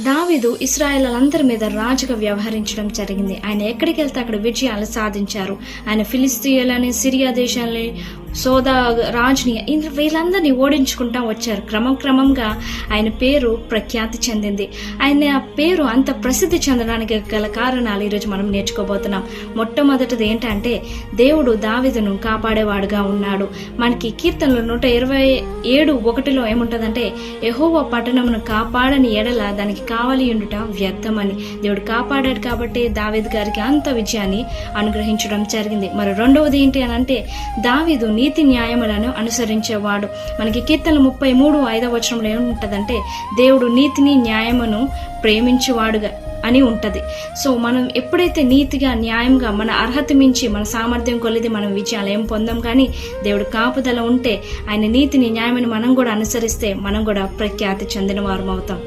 దావీదు ఇస్రాయేల్ మీద రాజుగా వ్యవహరించడం జరిగింది. ఆయన ఎక్కడికి వెళ్తే అక్కడ విజయాలు సాధించారు. ఆయన ఫిలిస్తీన్లని సిరియా దేశాలని సోదా రాజుని ఇంద్ర వీళ్ళందరినీ ఓడించుకుంటా వచ్చారు. క్రమం క్రమంగా ఆయన పేరు ప్రఖ్యాతి చెందింది. ఆయన ఆ పేరు అంత ప్రసిద్ధి చెందడానికి గల కారణాలు ఈరోజు మనం నేర్చుకోబోతున్నాం. మొట్టమొదటిది ఏంటంటే దేవుడు దావిదును కాపాడేవాడుగా ఉన్నాడు. మనకి కీర్తనలు నూట ఇరవై ఏడు ఒకటిలో ఏముంటుందంటే ఎహోవ పట్టణమును కాపాడని ఎడల దానికి కావాలి ఉండుట వ్యర్థమని. దేవుడు కాపాడాడు కాబట్టి దావేద్ గారికి అంత విజయాన్ని అనుగ్రహించడం జరిగింది. మరి రెండవది ఏంటి అని అంటే దావీదు నీతి న్యాయములను అనుసరించేవాడు. మనకి కీర్తనలు ముప్పై మూడు ఐదవ వచనంలో ఏముంటదంటే దేవుడు నీతిని న్యాయమును ప్రేమించువాడుగా అని ఉంటది. సో మనం ఎప్పుడైతే నీతిగా న్యాయంగా మన అర్హత మించి మన సామర్థ్యం కొలిది మనం విజయాలు ఏం పొందాం కానీ దేవుడు కాపుదల ఉంటే ఆయన నీతిని న్యాయమని మనం కూడా అనుసరిస్తే మనం కూడా ప్రఖ్యాతి చెందిన వారం అవుతాం